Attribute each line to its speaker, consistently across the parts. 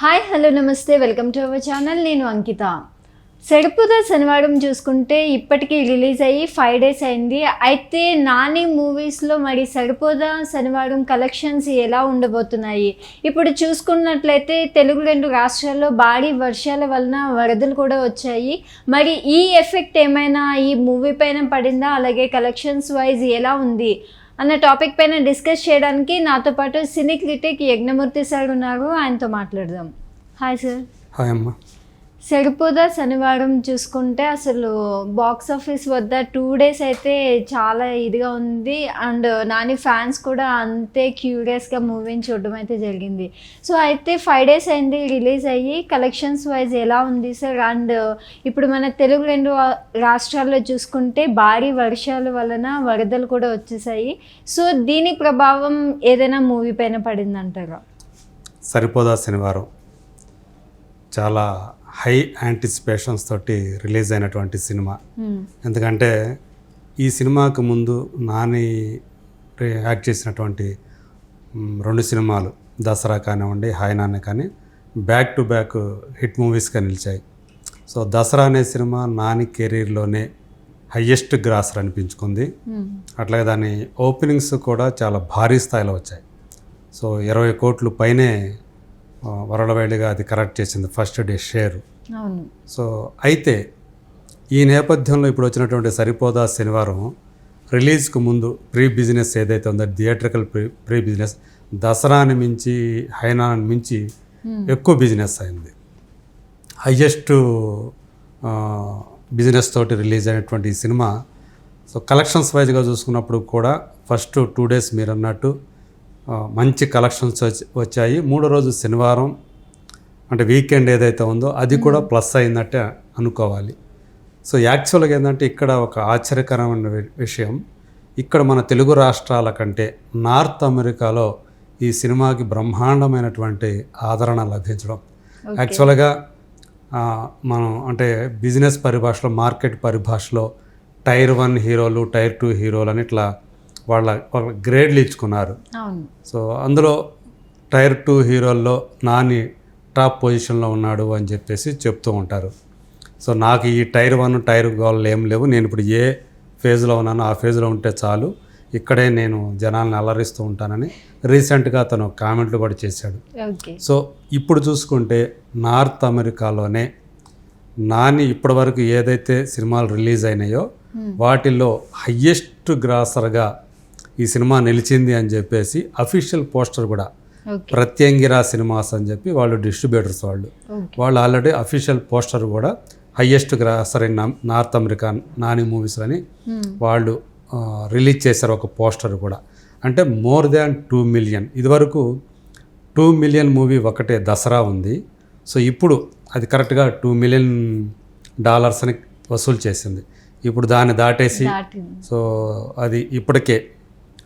Speaker 1: Hi hello నమస్తే welcome to our channel. నేను అంకిత. సెడుపుద శనివారం చూసుకుంటే ఇప్పటికీ రిలీజ్ అయ్యి ఫైవ్ డేస్ అయింది. అయితే నాని మూవీస్లో మరి సరిపోదా శనివారం కలెక్షన్స్ ఎలా ఉండబోతున్నాయి? ఇప్పుడు చూసుకున్నట్లయితే తెలుగు రెండు రాష్ట్రాల్లో భారీ వర్షాల వలన వరదలు కూడా వచ్చాయి. మరి ఈ ఎఫెక్ట్ ఏమైనా ఈ మూవీ పైన పడిందా? అలాగే కలెక్షన్స్ వైజ్ ఎలా ఉంది? అన్న టాపిక్ పైన డిస్కస్ చేయడానికి నాతో పాటు సినీ క్రిటిక్ యజ్ఞమూర్తి సార్ ఉన్నారు. ఆయనతో మాట్లాడదాం. Hi sir.
Speaker 2: హాయ్ అమ్మా.
Speaker 1: సరిపోదా శనివారం చూసుకుంటే అసలు బాక్స్ ఆఫీస్ వద్ద టూ డేస్ అయితే చాలా ఇదిగా ఉంది. అండ్ నాని ఫ్యాన్స్ కూడా అంతే క్యూరియస్గా మూవీని చూడడం అయితే జరిగింది. సో అయితే ఫైవ్ డేస్ అయింది రిలీజ్ అయ్యి కలెక్షన్స్ వైజ్ ఎలా ఉంది సార్? అండ్ ఇప్పుడు మన తెలుగు రెండు రాష్ట్రాల్లో చూసుకుంటే భారీ వర్షాల వలన వరదలు కూడా వచ్చేసాయి. సో దీని ప్రభావం ఏదైనా మూవీ పైన పడిందంటారా?
Speaker 2: సరిపోదా శనివారం? చాలా హై యాంటిసిపేషన్స్ తోటి రిలీజ్ అయినటువంటి సినిమా.
Speaker 1: Hmm.
Speaker 2: ఎందుకంటే ఈ సినిమాకు ముందు నాని యాక్ట్ చేసినటువంటి రెండు సినిమాలు దసరా కానివ్వండి హాయ్ నాన్న కానీ బ్యాక్ టు బ్యాక్ హిట్ మూవీస్గా నిలిచాయి. సో దసరా అనే సినిమా నాని కెరీర్లోనే హయ్యెస్ట్ గ్రాసర్ అనిపించుకుంది.
Speaker 1: Hmm.
Speaker 2: అట్లాగే దాని ఓపెనింగ్స్ కూడా చాలా భారీ స్థాయిలో వచ్చాయి. సో ఇరవై కోట్లు పైనే వరలవేడిగా అది కరెక్ట్ చేసింది ఫస్ట్ డే షేర్
Speaker 1: అవును.
Speaker 2: సో అయితే ఈ నేపథ్యంలో ఇప్పుడు వచ్చినటువంటి సరిపోదా శనివారం రిలీజ్కు ముందు ప్రీ బిజినెస్ ఏదైతే ఉందో థియేట్రికల్ ప్రీ ప్రీ బిజినెస్ దసరాని మించి హైనాని మించి ఎక్కువ బిజినెస్ అయింది. హయ్యెస్ట్ బిజినెస్ తోటి రిలీజ్ అయినటువంటి ఈ సినిమా సో కలెక్షన్స్ వైజ్గా చూసుకున్నప్పుడు కూడా ఫస్ట్ టూ డేస్ మీరు అన్నట్టు మంచి కలెక్షన్స్ వచ్చి- వచ్చాయి. మూడో రోజు శనివారం అంటే వీకెండ్ ఏదైతే ఉందో అది కూడా ప్లస్ అయిందంటే అనుకోవాలి. సో యాక్చువల్గా ఏంటంటే ఇక్కడ ఒక ఆశ్చర్యకరమైన విషయం. ఇక్కడ మన తెలుగు రాష్ట్రాల కంటే నార్త్ అమెరికాలో ఈ సినిమాకి బ్రహ్మాండమైనటువంటి ఆదరణ లభించడం. యాక్చువల్గా మనం అంటే బిజినెస్ పరిభాషలో మార్కెట్ పరిభాషలో tier one heroes tier two heroes అని ఇట్లా వాళ్ళ వాళ్ళ గ్రేడ్లు ఇచ్చుకున్నారు. సో అందులో టైర్ టూ హీరోల్లో నాని టాప్ పొజిషన్లో ఉన్నాడు అని చెప్పేసి చెప్తూ ఉంటారు. సో నాకు ఈ టైర్ వన్ టైర్ గోళ్ళు ఏం లేవు. నేను ఇప్పుడు ఏ ఫేజ్లో ఉన్నానో ఆ ఫేజ్లో ఉంటే చాలు. ఇక్కడే నేను జనాల్ని అలరిస్తూ ఉంటానని రీసెంట్గా తను కామెంట్లు కూడా చేశాడు. సో ఇప్పుడు చూసుకుంటే నార్త్ అమెరికాలోనే నాని ఇప్పటివరకు ఏదైతే సినిమాలు రిలీజ్ అయినాయో వాటిల్లో హయ్యెస్ట్ గ్రాసర్గా ఈ సినిమా నిలిచింది అని చెప్పేసి అఫీషియల్ పోస్టర్ కూడా ప్రత్యంగిరా సినిమాస్ అని చెప్పి వాళ్ళు డిస్ట్రిబ్యూటర్స్ వాళ్ళు. వాళ్ళు ఆల్రెడీ అఫీషియల్ పోస్టర్ కూడా highest grosser in North America Nani movies అని వాళ్ళు ఆ, రిలీజ్ చేశారు ఒక పోస్టర్ కూడా. అంటే మోర్ దాన్ టూ మిలియన్. ఇదివరకు టూ మిలియన్ మూవీ ఒకటే దసరా ఉంది. సో ఇప్పుడు అది కరెక్ట్గా టూ మిలియన్ డాలర్స్ అని వసూలు చేసింది. ఇప్పుడు దాన్ని దాటేసి సో అది ఇప్పటికే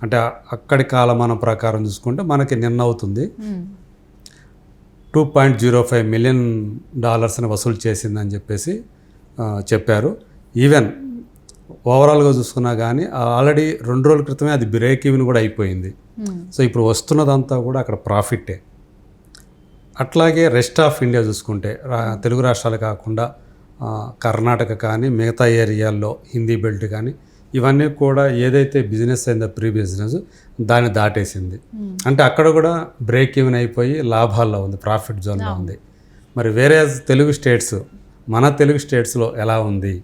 Speaker 2: అంటే అక్కడి కాలమానం ప్రకారం చూసుకుంటే మనకి నిన్న అవుతుంది. Two point zero five million డాలర్స్ని వసూలు చేసిందని చెప్పేసి చెప్పారు ఈవెన్ ఓవరాల్గా చూసుకున్నా కానీ ఆల్రెడీ రెండు రోజుల క్రితమే అది బ్రేక్ ఈవెన్ కూడా అయిపోయింది. సో ఇప్పుడు వస్తున్నదంతా కూడా అక్కడ ప్రాఫిటే అట్లాగే రెస్ట్ ఆఫ్ ఇండియా చూసుకుంటే తెలుగు రాష్ట్రాలు కాకుండా కర్ణాటక కానీ మిగతా ఏరియాల్లో హిందీ బెల్ట్ కానీ ఇవన్నీ కూడా ఏదైతే బిజినెస్ అయిందో ప్రీ బిజినెస్ దాన్ని దాటేసింది. అంటే అక్కడ కూడా బ్రేక్ ఈవెన్ అయిపోయి లాభాల్లో ఉంది ప్రాఫిట్ జోన్లో ఉంది. మరి వేరే తెలుగు స్టేట్స్ మన తెలుగు స్టేట్స్లో ఎలా ఉంది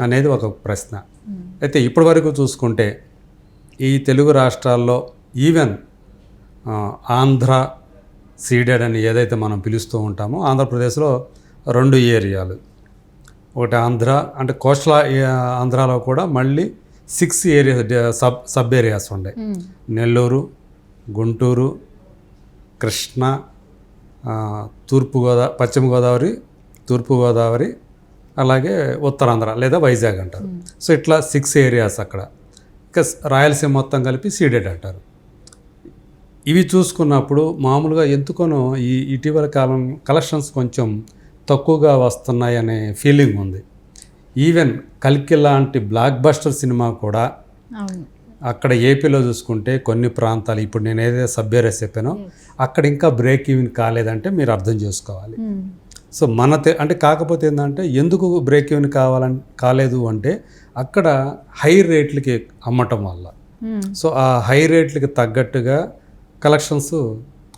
Speaker 2: అనేది ఒక ప్రశ్న. అయితే ఇప్పటి వరకు చూసుకుంటే ఈ తెలుగు రాష్ట్రాల్లో ఈవెన్ ఆంధ్ర సీడెడ్ అని ఏదైతే మనం పిలుస్తూ ఉంటామో ఆంధ్రప్రదేశ్లో రెండు ఏరియాలు ఒకటి ఆంధ్ర అంటే కోస్టల్ ఆంధ్రాలో కూడా మళ్ళీ six area sub sub areas ఉన్నాయి
Speaker 1: మ్మ్.
Speaker 2: నెల్లూరు గుంటూరు కృష్ణ ఆ, తూర్పుగోదా పశ్చిమ గోదావరి తూర్పుగోదావరి అలాగే ఉత్తరాంధ్ర లేదా వైజాగ్ అంటారు. సో ఇట్లా సిక్స్ ఏరియాస్ అక్కడ. ఇంకా రాయలసీమ మొత్తం కలిపి సీడెడ్ అంటారు. ఇవి చూసుకున్నప్పుడు మామూలుగా ఎందుకనో ఈ ఇటీవల కాలం కలెక్షన్స్ కొంచెం తక్కువగా వస్తున్నాయి అనే ఫీలింగ్ ఉంది. ఈవెన్ కల్కి లాంటి బ్లాక్ బస్టర్ సినిమా కూడా అక్కడ ఏపీలో చూసుకుంటే కొన్ని ప్రాంతాలు ఇప్పుడు నేను ఏదైతే సబ్బేరస్ చెప్పానో అక్కడ ఇంకా బ్రేక్ ఈవెన్ కాలేదంటే మీరు అర్థం చేసుకోవాలి.
Speaker 1: మ్మ్.
Speaker 2: సో మన అంటే కాకపోతే ఏంటంటే ఎందుకు బ్రేక్ ఈవెన్ కావాలని కాలేదు అంటే అక్కడ హై రేట్లకి అమ్మటం వల్ల.
Speaker 1: మ్మ్.
Speaker 2: సో ఆ హై రేట్లకి తగ్గట్టుగా కలెక్షన్స్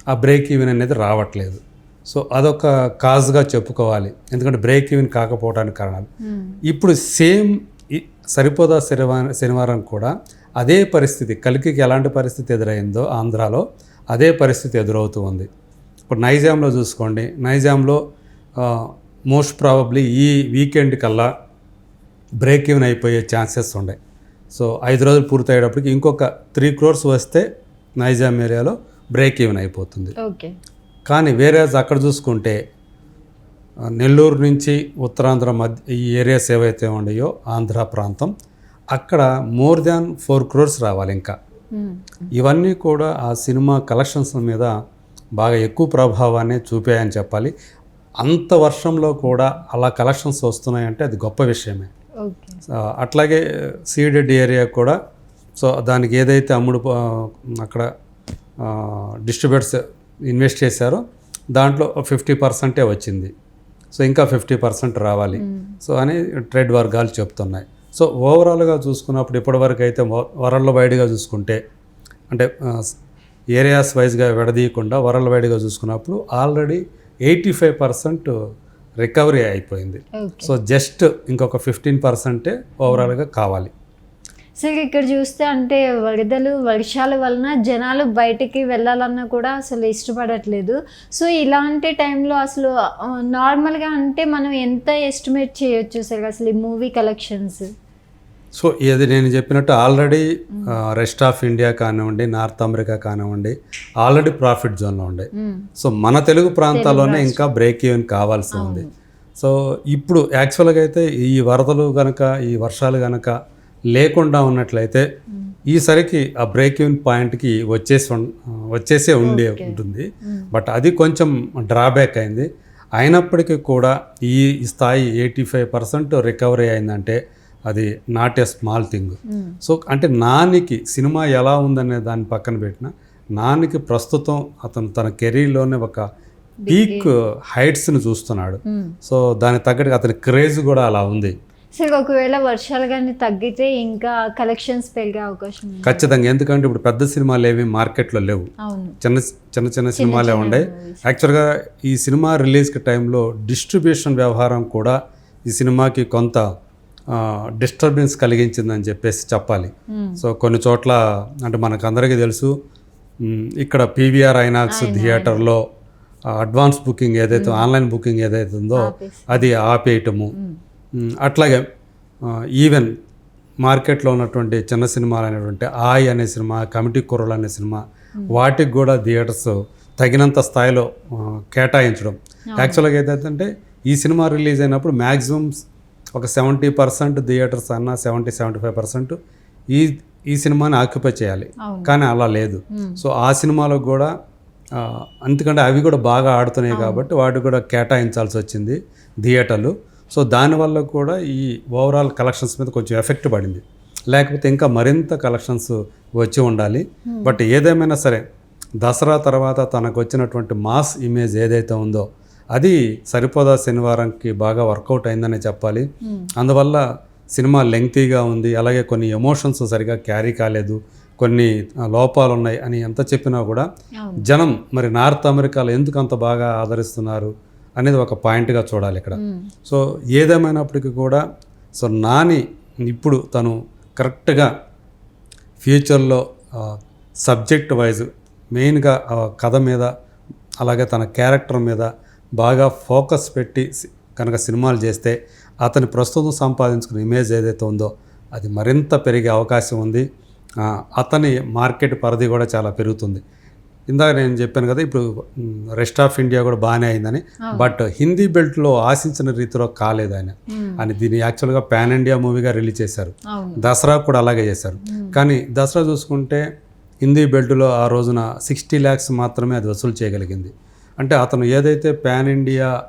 Speaker 2: ఆ బ్రేక్ ఈవెన్ అనేది రావట్లేదు. సో అదొక కాజ్గా చెప్పుకోవాలి. ఎందుకంటే బ్రేక్ ఈవెన్ కాకపోవడానికి కారణాలు.
Speaker 1: మ్మ్.
Speaker 2: ఇప్పుడు సేమ్ సరిపోదా శనివారం శనివారం కూడా అదే పరిస్థితి కలికికి ఎలాంటి పరిస్థితి ఎదురైందో ఆంధ్రాలో అదే పరిస్థితి ఎదురవుతూ ఉంది. ఇప్పుడు నైజాంలో చూసుకోండి. నైజాంలో మోస్ట్ ప్రాబబ్లీ ఈ వీకెండ్ కల్లా బ్రేక్ ఈవెన్ అయిపోయే ఛాన్సెస్ ఉన్నాయి సో ఐదు రోజులు పూర్తయ్యేటప్పటికి ఇంకొక త్రీ క్రోర్స్ వస్తే నైజాం ఏరియాలో బ్రేక్ ఈవెన్ అయిపోతుంది.
Speaker 1: ఓకే
Speaker 2: కానీ వేరే అక్కడ చూసుకుంటే నెల్లూరు నుంచి ఉత్తరాంధ్ర మధ్య ఈ ఏరియాస్ ఏవైతే ఉన్నాయో ఆంధ్ర ప్రాంతం అక్కడ మోర్ దాన్ ఫోర్ క్రోర్స్ రావాలి ఇంకా. ఇవన్నీ కూడా ఆ సినిమా కలెక్షన్స్ మీద బాగా ఎక్కువ ప్రభావాన్ని చూపాయని చెప్పాలి. అంత వర్షంలో కూడా అలా కలెక్షన్స్ వస్తున్నాయంటే అది గొప్ప విషయమే. అట్లాగే సీడెడ్ ఏరియా కూడా సో దానికి ఏదైతే అమ్ముడు అక్కడ డిస్ట్రిబ్యూటర్స్ ఇన్వెస్ట్ చేశారో. దాంట్లో ఫిఫ్టీ పర్సెంటే వచ్చింది. సో ఇంకా ఫిఫ్టీ పర్సెంట్ రావాలి. సో అని ట్రేడ్ వర్గాలు చెప్తున్నాయి. సో ఓవరాల్గా చూసుకున్నప్పుడు ఇప్పటివరకు అయితే వరల్డ్ వైడ్గా చూసుకుంటే అంటే ఏరియాస్ వైజ్గా విడదీయకుండా వరల్డ్ వైడ్గా చూసుకున్నప్పుడు already eighty five percent recovery అయిపోయింది. సో జస్ట్ ఇంకొక ఫిఫ్టీన్ పర్సెంటే ఓవరాల్గా కావాలి.
Speaker 1: సరే ఇక్కడ చూస్తే అంటే వరదలు వర్షాల వలన జనాలు బయటికి వెళ్ళాలన్నా కూడా అసలు ఇష్టపడట్లేదు. సో ఇలాంటి టైంలో అసలు నార్మల్గా అంటే మనం ఎంత ఎస్టిమేట్ చేయొచ్చు సార్ అసలు ఈ మూవీ కలెక్షన్స్?
Speaker 2: సో ఇది నేను చెప్పినట్టు ఆల్రెడీ రెస్ట్ ఆఫ్ ఇండియా కానివ్వండి నార్త్ అమెరికా కానివ్వండి ఆల్రెడీ ప్రాఫిట్ జోన్లో ఉండే. సో మన తెలుగు ప్రాంతాల్లోనే ఇంకా బ్రేక్ ఈవెన్ కావాల్సి ఉంది. సో ఇప్పుడు యాక్చువల్గా అయితే ఈ వరదలు గనక ఈ వర్షాలు గనక లేకుండా ఉన్నట్లయితే ఈసరికి ఆ బ్రేక్ ఈవెన్ పాయింట్కి వచ్చేసి వచ్చేసే ఉండే ఉంటుంది. బట్ అది కొంచెం డ్రాబ్యాక్ అయింది. అయినప్పటికీ కూడా ఈ స్థాయి ఎయిటీ ఫైవ్ పర్సెంట్ రికవరీ అయిందంటే అది not a small thing so అంటే నానికి సినిమా ఎలా ఉందనే దాన్ని పక్కన పెట్టిన నానికి ప్రస్తుతం అతను తన కెరీర్లోనే ఒక పీక్ హైట్స్ని చూస్తున్నాడు. సో దానికి తగ్గట్టుగా అతని క్రేజ్ కూడా అలా ఉంది.
Speaker 1: సరే ఒకవేళ వర్షాలు కానీ తగ్గితే ఇంకా కలెక్షన్స్ పెరిగే అవకాశం
Speaker 2: ఖచ్చితంగా. ఎందుకంటే ఇప్పుడు పెద్ద సినిమాలు ఏవి మార్కెట్లో లేవు. చిన్న చిన్న చిన్న సినిమాలే ఉన్నాయి యాక్చువల్గా ఈ సినిమా రిలీజ్కి టైంలో డిస్ట్రిబ్యూషన్ వ్యవహారం కూడా ఈ సినిమాకి కొంత డిస్టర్బెన్స్ కలిగించిందని చెప్పేసి చెప్పాలి. సో కొన్ని చోట్ల అంటే మనకు అందరికీ తెలుసు ఇక్కడ పీవీఆర్ ఐనాక్స్ థియేటర్లో అడ్వాన్స్ బుకింగ్ ఏదైతే ఆన్లైన్ బుకింగ్ ఏదైతే ఉందో. అది ఆపేయటము. అట్లాగే ఈవెన్ మార్కెట్లో ఉన్నటువంటి చిన్న సినిమాలు అనేటువంటి ఆయ్ అనే సినిమా కమిటీ కుర్రలు అనే సినిమా వాటికి కూడా థియేటర్స్ తగినంత స్థాయిలో కేటాయించడం. యాక్చువల్గా ఏదైతే ఈ సినిమా రిలీజ్ అయినప్పుడు మ్యాక్సిమం ఒక సెవెంటీ పర్సెంట్ థియేటర్స్ అన్న సెవెంటీ సెవెంటీ ఫైవ్ పర్సెంట్ ఈ ఈ సినిమాని ఆక్యుపై చేయాలి. కానీ అలా లేదు. సో ఆ సినిమాలో కూడా ఎందుకంటే అవి కూడా బాగా ఆడుతున్నాయి కాబట్టి వాటికి కూడా కేటాయించాల్సి వచ్చింది థియేటర్లు. సో దానివల్ల కూడా ఈ ఓవరాల్ కలెక్షన్స్ మీద కొంచెం ఎఫెక్ట్ పడింది. లేకపోతే ఇంకా మరింత కలెక్షన్స్ వచ్చి ఉండాలి. బట్ ఏదేమైనా సరే దసరా తర్వాత తనకు వచ్చినటువంటి మాస్ ఇమేజ్ ఏదైతే ఉందో అది సరిపోదా శనివారంకి బాగా వర్కౌట్ అయిందనే చెప్పాలి. అందువల్ల సినిమా లెంగ్తీగా ఉంది అలాగే కొన్ని ఎమోషన్స్ సరిగా క్యారీ కాలేదు కొన్ని లోపాలు ఉన్నాయి అని ఎంత చెప్పినా కూడా జనం మరి నార్త్ అమెరికాలో ఎందుకు అంత బాగా ఆదరిస్తున్నారు? అనేది ఒక పాయింట్గా చూడాలి ఇక్కడ. సో ఏదేమైనప్పటికీ కూడా సో నాని ఇప్పుడు తను కరెక్ట్గా ఫ్యూచర్లో సబ్జెక్ట్ వైజ్ మెయిన్గా కథ మీద అలాగే తన క్యారెక్టర్ మీద బాగా ఫోకస్ పెట్టి కనుక సినిమాలు చేస్తే అతని ప్రస్తుతం సంపాదించుకున్న ఇమేజ్ ఏదైతే ఉందో అది మరింత పెరిగే అవకాశం ఉంది. అతని మార్కెట్ పరిధి కూడా చాలా పెరుగుతుంది. ఇందాక నేను చెప్పాను కదా ఇప్పుడు రెస్ట్ ఆఫ్ ఇండియా కూడా బాగానే అయిందని. బట్ హిందీ బెల్ట్లో ఆశించిన రీతిలో కాలేదు ఆయన. అని దీన్ని యాక్చువల్గా పాన్ ఇండియా మూవీగా రిలీజ్ చేశారు. దసరా కూడా అలాగే చేశారు. కానీ దసరా చూసుకుంటే హిందీ బెల్ట్లో ఆ రోజున సిక్స్టీ ల్యాక్స్ మాత్రమే అది వసూలు చేయగలిగింది. అంటే అతను ఏదైతే పాన్ ఇండియా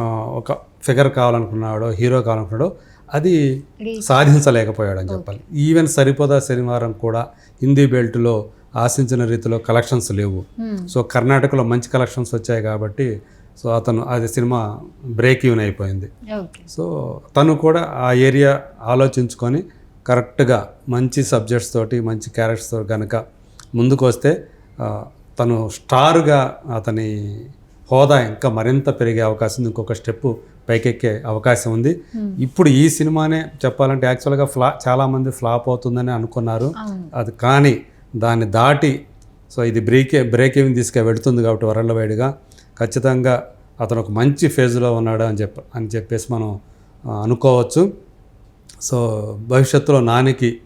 Speaker 2: ఒక ఫిగర్ కావాలనుకున్నాడో హీరో కావాలనుకున్నాడో అది
Speaker 1: Reach.
Speaker 2: సాధించలేకపోయాడని చెప్పాలి. ఈవెన్ సరిపోదా శనివారం కూడా హిందీ బెల్ట్లో ఆశించిన రీతిలో కలెక్షన్స్ లేవు.
Speaker 1: Hmm.
Speaker 2: సో కర్ణాటకలో మంచి కలెక్షన్స్ వచ్చాయి కాబట్టి సో అతను అది సినిమా బ్రేక్ ఈవెన్ అయిపోయింది. సో తను కూడా ఆ ఏరియా ఆలోచించుకొని కరెక్ట్గా మంచి సబ్జెక్ట్స్ తోటి మంచి క్యారెక్టర్స్ తోటి కనుక ముందుకు వస్తే తను స్టార్గా అతని హోదా ఇంకా మరింత పెరిగే అవకాశం ఉంది ఇంకొక స్టెప్ పైకెక్కే అవకాశం ఉంది. ఇప్పుడు ఈ సినిమానే చెప్పాలంటే యాక్చువల్గా ఫ్లా చాలామంది ఫ్లాప్ అవుతుందని అనుకున్నారు. అది కానీ దాన్ని దాటి సో ఇది బ్రేక్ బ్రేక్ ఏమి తీసుకు వెళుతుంది కాబట్టి వరల్డ్ వైడ్గా. ఖచ్చితంగా అతను ఒక మంచి ఫేజ్లో ఉన్నాడు అని చెప్ప అని చెప్పేసి మనం అనుకోవచ్చు. సో భవిష్యత్తులో నానికి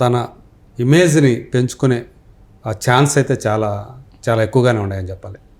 Speaker 2: తన ఇమేజ్ని పెంచుకునే ఆ ఛాన్స్ అయితే చాలా చాలా ఎక్కువగానే ఉన్నాయని చెప్పాలి.